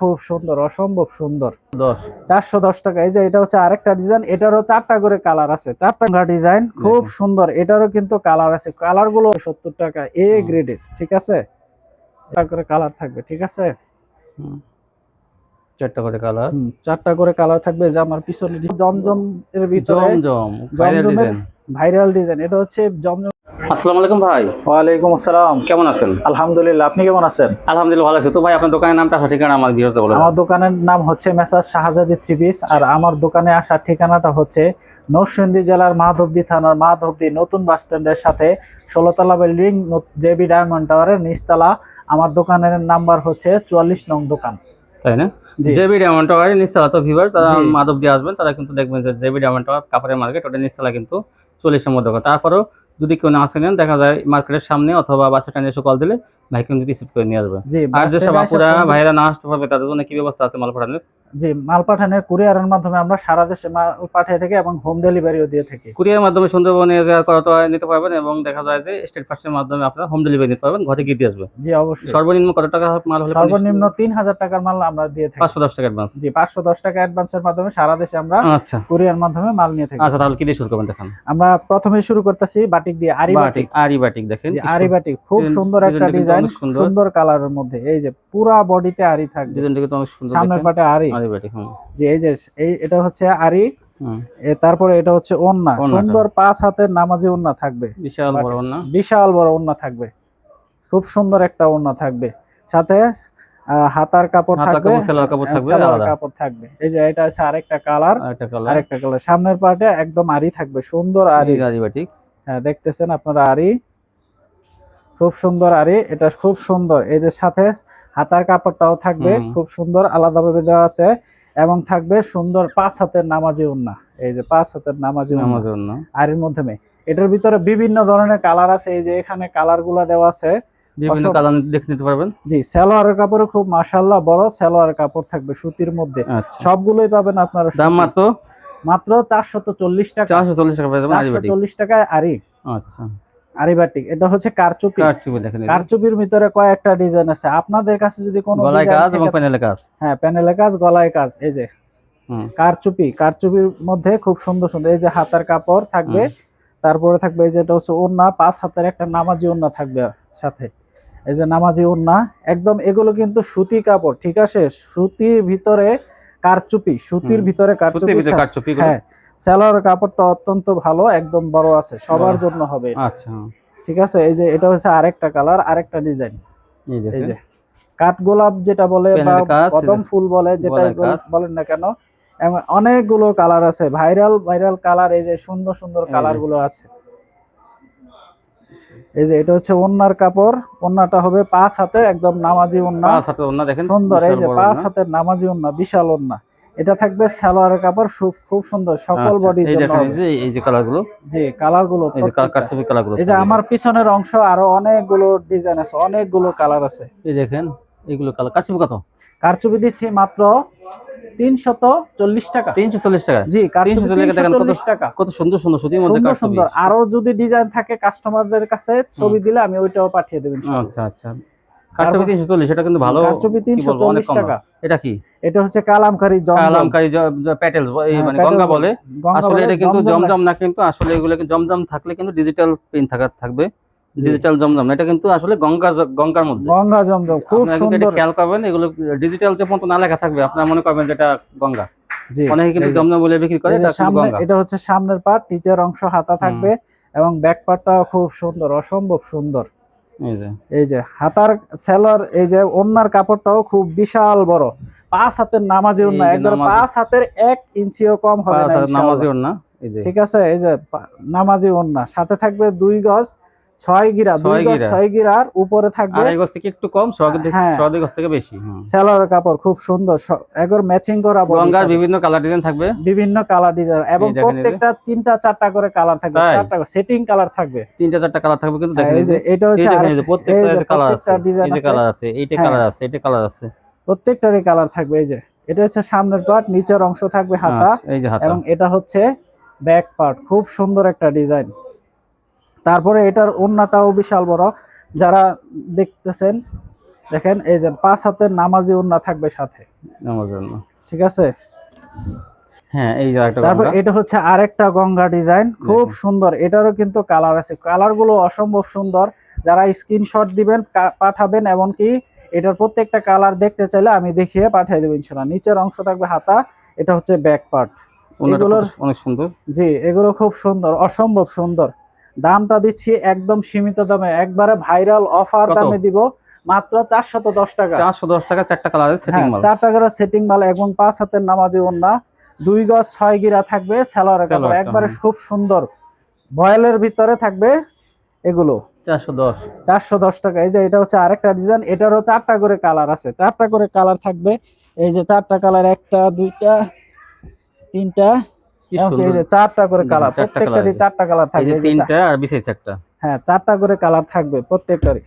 খুব সুন্দর অসম্ভব সুন্দর। চারশো দশ টাকা। এই যে এটা হচ্ছে আরেকটা ডিজাইন এটারও চারটা করে কালার আছে। চারটা ডিজাইন খুব সুন্দর। এটারও কিন্তু কালার আছে। কালারগুলো সত্তর টাকা এ। গ্রেডের ঠিক আছে? করে কালার থাকবে ঠিক আছে? চারটা করে কালার হুম, চারটা করে কালার থাকবে যে আমার পিছনে জমজম এর ভিতরে জমজম ভাইরাল ডিজাইন এটা হচ্ছে জমজম আসসালামু আলাইকুম ভাই। ওয়ালাইকুম আসসালাম। কেমন আছেন? আলহামদুলিল্লাহ আপনি কেমন আছেন? আলহামদুলিল্লাহ ভালো আছি। তো ভাই আপনার দোকানের নামটা ঠিকানা আমার ভিউয়ার্স বলে আমার দোকানের নাম হচ্ছে মেসার শাহজাদি থ্রি পিস আর আমার দোকানে আসার ঠিকানাটা হচ্ছে নরসিংদী জেলার মাধবদী থানার মাধবদী নতুন বাস স্ট্যান্ডের সাথে ষোলোতলা বিল্ডিং জেবি ডায়মন্ড টাওয়ারের নিচতলা। আমার দোকানের নাম্বার হচ্ছে চুয়াল্লিশ নং দোকান। তাই না? জেবি ডায়মন্ড টাওয়ার নিচতলা তো ভিউয়ার্স যারা জি। মাধব দিয়ে আসবেন তারা কিন্তু দেখবেন যে জেবি ডায়মন্ড টাওয়ার কাপড়ের মার্কেট ওটা নিচতলা কিন্তু চল্লিশ নম্বর দোকান। তারপরেও যদি কেউ না আসে নেন দেখা যায় মার্কেটের সামনে অথবা বাসে স্ট্যান্ডে এসে কল দিলে ভাই কিন্তু রিসিভ করে নিয়ে আসবে। আর যেসব আপুরা ভাইরা না আসতে পারবে তাদের জন্য কি ব্যবস্থা আছে মাল পাঠানোর জি মাল পাঠানোর কুরিয়ারের মাধ্যমে আমরা সারা দেশে মাল পাঠিয়ে থাকি এবং হোম ডেলিভারিও দিয়ে থাকি। কুরিয়ার মাধ্যমে সুন্দরবনে যা করাতে নিতে পারবেন এবং দেখা যায় যে স্টেট ফার্স্টের মাধ্যমে আপনারা হোম ডেলিভারি নিতে পারবেন ঘরে গিয়ে দিয়ে আসবে জি অবশ্যই। সর্বনিম্ন কত টাকা মাল হলে সর্বনিম্ন তিন হাজার টাকার মাল আমরা দিয়ে থাকি। পাঁচশো দশ টাকা অ্যাডভান্স জি পাঁচশো দশ টাকা অ্যাডভান্সের মাধ্যমে সারা দেশে আমরা আচ্ছা। কুরিয়ার মাধ্যমে মাল নিয়ে থাকি। আচ্ছা তাহলে কি দিয়ে শুরু করবেন দেখান। আমরা প্রথমে শুরু করতেছি বাটিক দিয়ে আরি বাটিক আরি বাটিক দেখেন জি, আরি বাটিক খুব সুন্দর একটা ডিজাইন সুন্দর। সুন্দর কালারের মধ্যে। এই যে পুরা বডিতে আরি থাকবে। ডিজাইনটা কিন্তু অনেক সুন্দর সামনের পাটে আরি। আরি বাটিক এই যে এই এটা হচ্ছে আরি তারপরে এটা হচ্ছে ওন্না। সুন্দর পাঁচ হাতের নামাজি ওন্না থাকবে। বিশাল বড় বিশাল বড় ওন্না থাকবে। খুব সুন্দর একটা ওন্না থাকবে। সাথে হাতার কাপড় থাকবে কাপড় সেলার কাপড় থাকবে এই যে এটা হচ্ছে আরেকটা কালার। আরেকটা কালার। সামনের পার্টে একদম আরি থাকবে সুন্দর আরি। আরি বাটিক হ্যাঁ দেখতেছেন আপনারা আরি? খুব সুন্দর আরি এটা খুব সুন্দর। এই যে সাথে হাতার কাপড়টাও থাকবে। খুব সুন্দর আলাদাভাবে দেওয়া আছে এবং থাকবে সুন্দর পাঁচ হাতের নামাজি উন্না এই যে পাঁচ হাতের নামাজি উন্না আমার জন্য আরির মাধ্যমে এটার ভিতরে বিভিন্ন ধরনের কালার আছে এই যে এখানে কালারগুলা দেওয়া আছে। বিভিন্ন অসম- কালার দেখে নিতে পারবেন? জি সালোয়ারের কাপড়ে খুব বড় সালোয়ারের কাপড় থাকবে সুতির মধ্যে। আচ্ছা। সবগুলোই পাবেন আপনারা দাম মাত্র? টাকা। আরি টাকায় আরি। আচ্ছা। আরিবাটিক এটা হচ্ছে কারচুপি। কারচুপি দেখেন কারচুপির ভিতরে কয়েকটা ডিজাইন আছে। আপনাদের কাছে যদি কোনো গলায় কাজ এবং প্যানেলে কাজ? হ্যাঁ প্যানেলে কাজ গলায় কাজ এই যে। কারচুপি কারচুপির মধ্যে খুব সুন্দর সুন্দর এই যে হাতার কাপড় থাকবে তারপরে থাকবে এই যেটা হচ্ছে ওন্না পাঁচ হাতের একটা নামাজি ওন্না থাকবে সাথে। এই যে নামাজি ওন্না একদম এগুলো কিন্তু সুতি কাপড় ঠিক আছে? সুতির ভিতরে কারচুপি সুতির ভিতরে কারচুপি হ্যাঁ সালোয়ার কাপড়টা অত্যন্ত ভালো একদম বড় আছে সবার জন্য হবে আচ্ছা। ঠিক আছে? এই যে এটা হচ্ছে আরেকটা কালার আরেকটা ডিজাইন। এই যে কাঠ গোলাপ যেটা বলে বা কদম ফুল বলে গলায় বলেন না কেন অনেকগুলো কালার আছে ভাইরাল ভাইরাল কালার এই যে সুন্দর সুন্দর কালারগুলো আছে। এই যে এটা হচ্ছে ওন্নার কাপড় ওন্নাটা হবে পাঁচ হাতে একদম নামাজি ওন্না। পাঁচ হাতে ওড়না দেখেন সুন্দর এই যে পাঁচ। হাতের নামাজি ওন্না বিশাল ওন্না। এটা থাকবে সালোয়ারের কাপড় খুব খুব সুন্দর সকল আচ্ছা, বডির এই যে কালারগুলো জি কালারগুলো কালারগুলো এই যে আমার পিছনের অংশ আরও অনেকগুলো ডিজাইন আছে অনেকগুলো কালার আছে। এই দেখেন এগুলো কালার কারচুপি কত? কারচুপি দিচ্ছি মাত্র তিনশত চল্লিশ টাকা। তিনশো চল্লিশ টাকা। জি 340 টাকা কত 340 টাকা। কত সুন্দর সুন্দর সুতির মধ্যে সুন্দর সুন্দর। আরও যদি ডিজাইন থাকে কাস্টমারদের কাছে ছবি দিলে আমি ওইটাও পাঠিয়ে দেবেন আচ্ছা আচ্ছা। কারচুপি এটা কিন্তু ভালো কারচুপি কি টাকা। এটা কি? এটা হচ্ছে কালামকারী জমজম কালামকারী প্যাটেলস মানে গঙ্গা বলে। আসলে এটা কিন্তু জমজম না কিন্তু আসলে এগুলো জমজম থাকলে কিন্তু ডিজিটাল প্রিন্ট থাকা থাকবে। ডিজিটাল জমজম না, এটা কিন্তু আসলে গঙ্গা গঙ্গার মধ্যে। গঙ্গা জমজম খুব সুন্দর। খেয়াল করবেন এগুলো ডিজিটাল যে পর্যন্ত না লেখা থাকবে আপনারা মনে করবেন যে এটা গঙ্গা। অনেকে কিন্তু জমজম বলে বিক্রি করে এটা গঙ্গা। এটা হচ্ছে সামনের পার্ট নিচের অংশ হাতা থাকবে এবং ব্যাক পার্টটাও খুব সুন্দর অসম্ভব সুন্দর। এই যে। হাতার সেলর এই যে ওনার কাপড়টাও খুব বিশাল বড়। পাঁচ হাতের নামাজি একদম একবার পাঁচ হাতের এক ইঞ্চিও কম হবে না। নামাজি ওড়না ঠিক আছে এই যে নামাজি ওন্না। সাথে থাকবে দুই গজ ছয় গিরা দুই ছয় গজ ছয় গিরার উপরে থাকবে। আড়াই গজ থেকে একটু কম হ্যাঁ। গজ থেকে বেশি হুম। কাপড় খুব সুন্দর একবার ম্যাচিং করা গঙ্গার বিভিন্ন কালার ডিজাইন থাকবে। বিভিন্ন কালার ডিজাইন এবং। প্রত্যেকটা তিনটা চারটা করে কালার থাকবে চারটা সেটিং কালার থাকবে। তিনটা চারটা কালার থাকবে কিন্তু হ্যাঁ, দেখেন এই যে এটা হচ্ছে প্রত্যেকটা কালার আছে ডিজাইন এই যে কালার আছে। এইটা হ্যাঁ। কালার আছে এইটা কালার আছে। প্রত্যেকটারই কালার থাকবে এই যে। এটা হচ্ছে সামনের পার্ট নিচের অংশ থাকবে হাতা। আচ্ছা, হাতা। এবং এটা হচ্ছে ব্যাক পার্ট খুব সুন্দর একটা ডিজাইন তারপরে এটার ওন্নাটাও বিশাল বড়। যারা দেখতেছেন দেখেন এই যে পাঁচ হাতের নামাজি ওন্না থাকবে সাথে। ঠিক আছে? হ্যাঁ এই তারপর এটা হচ্ছে আরেকটা গঙ্গা ডিজাইন। খুব সুন্দর এটারও কিন্তু কালার আছে। কালারগুলো অসম্ভব সুন্দর। যারা স্ক্রিনশট দিবেন পাঠাবেন এমনকি এটার প্রত্যেকটা কালার দেখতে চাইলে আমি দেখিয়ে পাঠিয়ে দেবো ইনশাল্লাহ নিচের অংশ থাকবে হাতা এটা হচ্ছে ব্যাক পার্ট। এগুলোর- অনেক সুন্দর। জি এগুলো খুব সুন্দর অসম্ভব সুন্দর। দামটা দিচ্ছি একদম সীমিত দামে। একবারে ভাইরাল অফার দামে দিব মাত্র চারশত দশ টাকা। চারশো দশ টাকা চারটা কালারের সেটিং হ্যাঁ মাল। চার টাকার সেটিং মাল এবং পাঁচ হাতের নামাজি ওন্না দুই গজ ছয় গিরা থাকবে সালোয়ারের কাপড়। একবারে খুব সুন্দর। ভয়েলের ভিতরে থাকবে এগুলো। চারশো দশ। চারশো দশ টাকা। এই যে এটা হচ্ছে আরেকটা ডিজাইন এটারও চারটা করে কালার আছে। চারটা করে কালার থাকবে। এই যে চারটা কালার একটা দুইটা তিনটা চারটা করে কালার প্রত্যেকটারই চারটা কালার থাকবে যে এই যে চা- তিনটা আর বিশেষ একটা। হ্যাঁ চারটা করে কালার থাকবে প্রত্যেকটারই।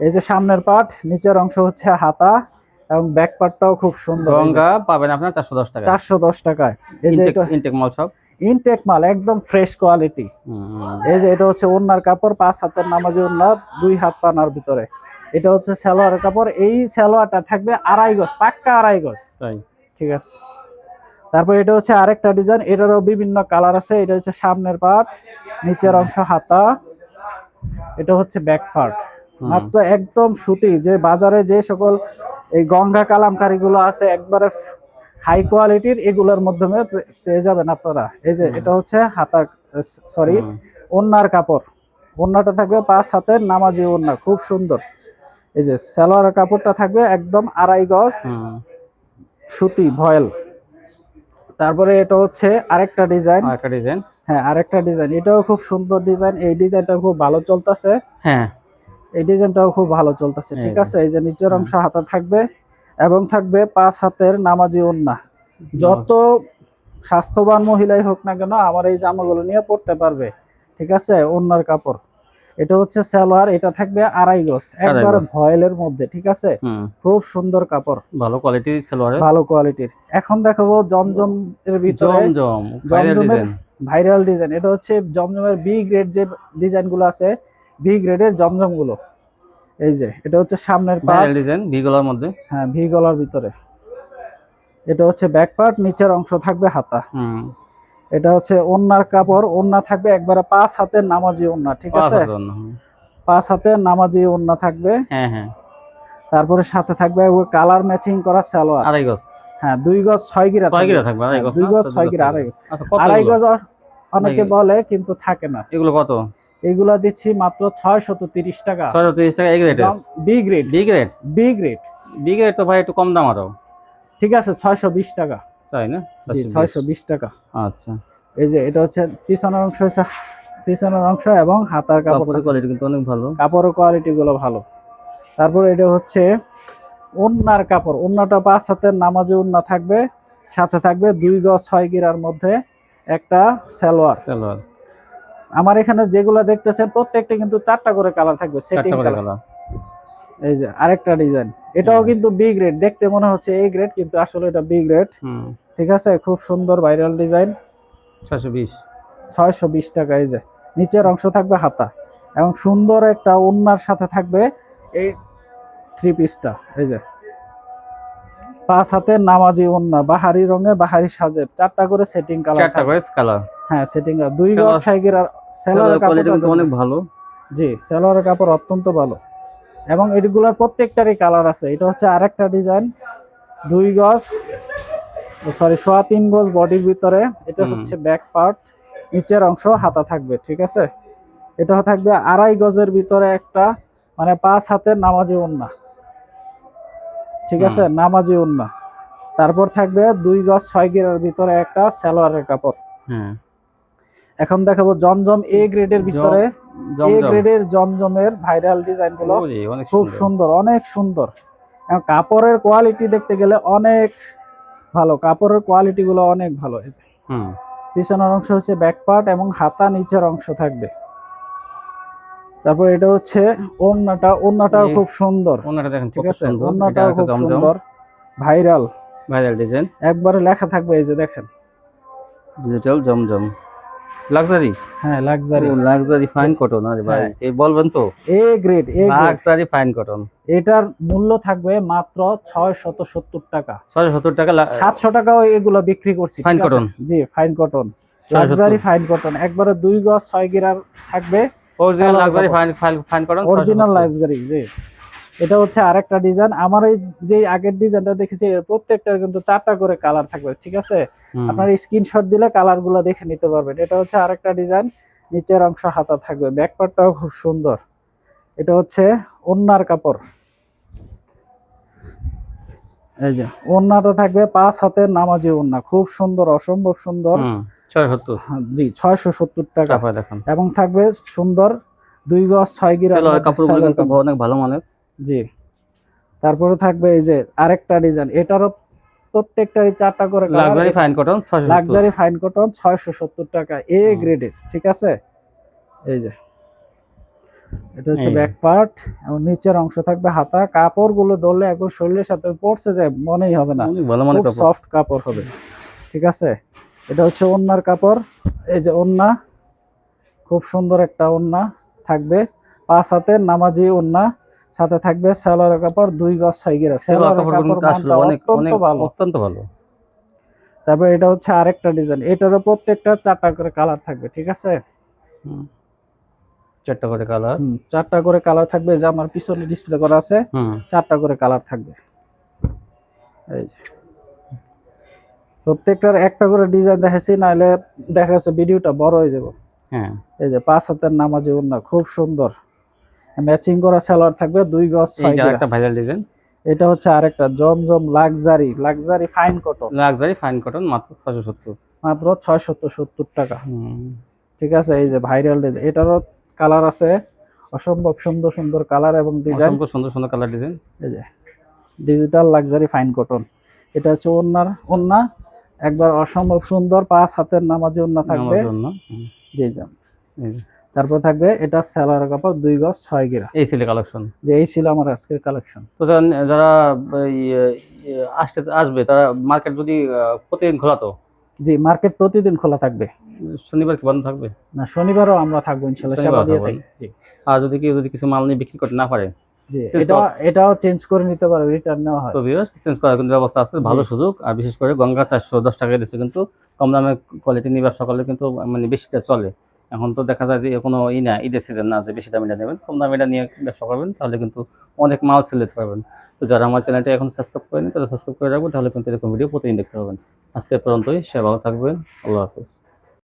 এই যে সামনের পার্ট নিচের অংশ হচ্ছে হাতা এবং ব্যাক পার্টটাও খুব সুন্দর। গঙ্গা পাবেন আপনার চারশো দশ টাকা চারশো দশ টাকায়। এই যে ইনটেক মাল সব? ইনটেক মাল একদম ফ্রেশ কোয়ালিটি হুম, এই যে এটা হচ্ছে ওন্নার কাপড় পাঁচ হাতের নামাজি ওন্না দুই হাত পানার ভিতরে। এটা হচ্ছে সালোয়ারের কাপড়। এই সালোয়ারটা থাকবে আড়াই গজ পাক্কা আড়াই গজ। তাই। ঠিক আছে। তারপর এটা হচ্ছে আরেকটা ডিজাইন এটারও বিভিন্ন কালার আছে এটা হচ্ছে সামনের পার্ট নিচের অংশ হাতা এটা হচ্ছে ব্যাক পার্ট মাত্র একদম সুতি যে বাজারে যে সকল এই গঙ্গা কালামকারী গুলো আছে একবারে হাই কোয়ালিটির এগুলোর মাধ্যমে পেয়ে যাবেন আপনারা। এই যে এটা হচ্ছে হাতার সরি ওন্নার কাপড়। ওন্নাটা থাকবে পাঁচ হাতের নামাজি ওন্না খুব সুন্দর। এই যে সালোয়ারের কাপড়টা থাকবে একদম আড়াই গজ সুতি ভয়েল। তারপরে এটা হচ্ছে আরেকটা ডিজাইন। আর একটা ডিজাইন। হ্যাঁ আরেকটা ডিজাইন। এটাও খুব সুন্দর ডিজাইন। এই ডিজাইনটা খুব ভালো চলতেছে। হ্যাঁ। এই ডিজাইনটাও খুব ভালো চলতেছে ঠিক আছে? এই যে নিচের অংশ হাতা থাকবে এবং থাকবে পাঁচ হাতের নামাজি ওন্না যত স্বাস্থ্যবান মহিলাই হোক না কেন আমার এই জামাগুলো নিয়ে পড়তে পারবে ঠিক আছে? ওন্নার কাপড়। এটা হচ্ছে সালোয়ার এটা থাকবে আড়াই গজ একবার। ভয়েলের মধ্যে ঠিক আছে? খুব সুন্দর কাপড়। ভালো কোয়ালিটির সালোয়ারে ভালো কোয়ালিটির এখন দেখাবো জমজম এর ভিতরে জমজম ভাইরাল জমজমের ডিজাইন ভাইরাল ডিজাইন এটা হচ্ছে জমজমের বি গ্রেড যে ডিজাইনগুলো আছে বি গ্রেডের জমজমগুলো এই যে এটা হচ্ছে সামনের পার্ট ডিজাইন ভিগলার মধ্যে। হ্যাঁ ভি গলার ভিতরে। এটা হচ্ছে ব্যাক পার্ট নিচের অংশ থাকবে হাতা। হুম। এটা হচ্ছে ওন্নার কাপড় ওন্না থাকবে একবারে পাঁচ হাতের নামাজি ওন্না ঠিক আছে। পাঁচ হাতের নামাজি ওন্না থাকবে। হ্যাঁ হ্যাঁ। তারপরে সাথে থাকবে কালার ম্যাচিং করা সালোয়ার। আড়াই গজ। হ্যাঁ দুই গজ ছয় গিরা ছয়। গিরা থাকবে। আড়াই গজ দুই গজ ছয় গিরা আড়াই গজ। আচ্ছা আড়াই গজ? অনেকে বলে কিন্তু থাকে না। এগুলো কত? এইগুলা দিচ্ছি মাত্র ছয় শত তিরিশ টাকা। ছয়শো তিরিশ টাকা এই গ্রেডের B grade B grade B grade B grade তো ভাই একটু কম দাম আরও। ঠিক আছে ছয়শো বিশ টাকা। তাই না? জি ছয়শো বিশ টাকা। আচ্ছা। এই যে এটা হচ্ছে পিছনের অংশ হচ্ছে পিছনের অংশ এবং হাতার কাপড়। কাপড়ের কোয়ালিটি কিন্তু অনেক ভালো। কাপড়ের কোয়ালিটি গুলো ভালো। তারপর এটা হচ্ছে ওন্নার কাপড়। ওন্নাটা পাঁচ হাতের নামাজে ওন্না থাকবে সাথে থাকবে দুই গজ ছয় গিরার মধ্যে একটা সালোয়ার। সালোয়ার। আমার এখানে যেগুলো দেখতেছেন প্রত্যেকটা কিন্তু চারটা করে কালার থাকবে সেটিং কালার। এই যে আরেকটা ডিজাইন। এটাও কিন্তু বি গ্রেড দেখতে মনে হচ্ছে এ গ্রেড কিন্তু আসলে এটা বি গ্রেড হুম। ঠিক আছে? খুব সুন্দর ভাইরাল ডিজাইন ছয়শো বিশ। ছয়শো বিশ টাকা এই যে। নিচের অংশ থাকবে হাতা এবং সুন্দর একটা ওন্নার সাথে থাকবে এই থ্রি পিসটা এই যে। পাঁচ হাতের নামাজি ওন্না বাহারি রঙে বাহারি সাজে। চারটা করে সেটিং কালার চারটা করে কালার হ্যাঁ সেটিং দুই গজ সালোয়ার- কোয়ালিটি কিন্তু কাপড়। অনেক ভালো। জি সালোয়ারের কাপড় অত্যন্ত ভালো। এবং এগুলোর প্রত্যেকটারই কালার আছে। এটা হচ্ছে আরেকটা ডিজাইন দুই গজ সরি সোয়া তিন গজ বডির ভিতরে এটা হচ্ছে ব্যাক পার্ট নিচের অংশ হাতা থাকবে ঠিক আছে? এটা থাকবে আড়াই গজের ভিতরে একটা মানে পাঁচ হাতের নামাজি ওন্না ঠিক আছে? নামাজি ওন্না তারপর থাকবে দুই গজ ছয় গিরার ভিতরে একটা সালোয়ারের কাপড়। এখন দেখাবো জমজম এ গ্রেডের ভিতরে এ গ্রেডের জমজমের ভাইরাল ডিজাইনগুলো খুব সুন্দর। অনেক সুন্দর। কাপড়ের কোয়ালিটি দেখতে গেলে অনেক ভালো কাপড়ের কোয়ালিটি গুলো অনেক ভালো। হুম। পিছনের অংশ হচ্ছে ব্যাক পার্ট এবং হাতা নিচের অংশ থাকবে। তারপর এটা হচ্ছে ওন্নাটা ওন্নাটাও খুব সুন্দর। দেখেন ঠিক আছে? ওন্নাটাও খুব সুন্দর। ভাইরাল ভাইরাল ডিজাইন একবারে লেখা থাকবে এই যে দেখেন। ডিজিটাল জমজম। লাক্সারি হ্যাঁ লাক্সারি লাক্সারি ফাইন কটন আরে ভাই হ্যাঁ। এই বলবেন তো? A grade A luxury fine cotton এটার মূল্য থাকবে মাত্র ছয় শত সত্তর টাকা। ছয়শো সত্তর টাকা লা- সাতশো টাকাও এগুলো বিক্রি করছি ঠিক আছে? জি fine cotton luxury fine cotton একবারে দুই গজ ছয় গিরার থাকবে। Original luxury fine fine fine cotton original luxury জি। এটা হচ্ছে আরেকটা ডিজাইন আমার এই যে আগের ডিজাইনটা দেখেছি প্রত্যেকটার কিন্তু চারটা করে কালার থাকবে ঠিক আছে? আপনার স্ক্রিনশট দিলে কালারগুলো দেখে নিতে পারবেন। এটা হচ্ছে আরেকটা ডিজাইন নিচের অংশ হাতা থাকবে। ব্যাক পার্টটাও খুব সুন্দর। এটা হচ্ছে ওন্নার কাপড়। এই যে ওন্নাটা থাকবে পাঁচ হাতের নামাজি ওন্না। খুব সুন্দর অসম্ভব সুন্দর। হ্যাঁ, জি ছয়শো সত্তর টাকা। এবং থাকবে সুন্দর দুই গজ ছয় গিরা কিন্তু অনেক ভালো মানের। জি। তারপরে থাকবে এই যে আরেকটা ডিজাইন এটারও প্রত্যেকটারই চারটা করে luxury fine cotton luxury fine cotton ছয়শো সত্তর টাকা এ গ্রেডের ঠিক আছে? এই যে। এটা হচ্ছে ব্যাক পার্ট এবং নিচের অংশ থাকবে হাতা। কাপড়গুলো ধরলে একদম শরীরের সাথে পড়ছে যায় মনেই হবে না। খুব কাপড়। সফট কাপড় হবে ঠিক আছে? এটা হচ্ছে ওন্নার কাপড়। এই যে ওন্না খুব সুন্দর একটা ওন্না থাকবে। পাঁচ হাতের নামাজি ওন্না। সাথে থাকবে সালোয়ার কাপড় দুই গজ ছয় গিরা সেলোয়ার কাপড় অনেক অত্যন্ত ভালো। অত্যন্ত ভালো। তারপর এটা হচ্ছে আরেকটা ডিজাইন। এটারও প্রত্যেকটা চারটা করে কালার থাকবে ঠিক আছে? চারটা করে কালার। চারটা করে কালার থাকবে যে আমার পিছনে ডিসপ্লে করা আছে। চারটা করে কালার থাকবে। এই যে। প্রত্যেকটার একটা করে ডিজাইন দেখাচ্ছি নাহলে দেখা যাচ্ছে ভিডিওটা বড় হয়ে যাবে। হ্যাঁ। এই যে পাঁচ হাতের নামাজি ওন্না খুব সুন্দর। ম্যাচিং করা সালোয়ার থাকবে দুই গজ ছয় একটা ভাইরাল ডিজাইন এটা হচ্ছে আরেকটা Zamzam luxury luxury fine cotton luxury fine cotton মাত্র ছয়শো সত্তর। মাত্র ছয় সত্তর টাকা। ঠিক আছে এই যে ভাইরাল ডিজাইন এটারও কালার আছে। অসম্ভব সুন্দর সুন্দর কালার এবং ডিজাইন অসংখ্য সুন্দর সুন্দর কালার ডিজাইন এই যে ডিজিটাল লাক্সারি ফাইন কটন এটা হচ্ছে ওন্নার ওন্না। একবার অসম্ভব সুন্দর পাঁচ হাতের নামাজি ওন্না থাকবে। জি জি। তারপর থাকবে এটা স্যালোয়ার কাপড় দুই গজ ছয় গিরা। এই ছিল কালেকশন? যে এই ছিল আমার আজকের কালেকশন। তো যারা- আসতে আসবে তারা মার্কেট যদি প্রতিদিন খোলা তো? জি মার্কেট প্রতিদিন খোলা থাকবে। শনিবার কি বন্ধ থাকবে? না শনিবারও আমরা থাকব ইনশাল্লাহ সেবা দিয়ে থাকি জি। আর যদি কেউ যদি কিছু মাল নিয়ে বিক্রি করতে না পারে জি এটা এটাও চেঞ্জ করে নিতে পারবে রিটার্ন নেওয়া হয়। তো ভিউয়ার্স চেঞ্জ করার কিন্তু ব্যবস্থা আছে ভালো সুযোগ। আর বিশেষ করে গঙ্গা চারশো দশ টাকা দিচ্ছে কিন্তু কম দামে কোয়ালিটি নিয়ে ব্যবসা করলে কিন্তু মানে বেশিটা চলে। এখন তো দেখা যায় যে কোনো ই না, ঈদের সিজন না যে বেশি দামিটা নেবেন, কম দামিটা নিয়ে ব্যবসা করবেন, তাহলে কিন্তু অনেক মাল সেল পারবেন। তো যারা আমার চ্যানেলটা এখন সাবস্ক্রাইব করেনি তারা সাবস্ক্রাইব করে রাখবেন, তাহলে কিন্তু এরকম ভিডিও প্রতিদিন দেখতে পাবেন। আজকে পর্যন্তই সে ভালো থাকবেন, আল্লাহ হাফিজ।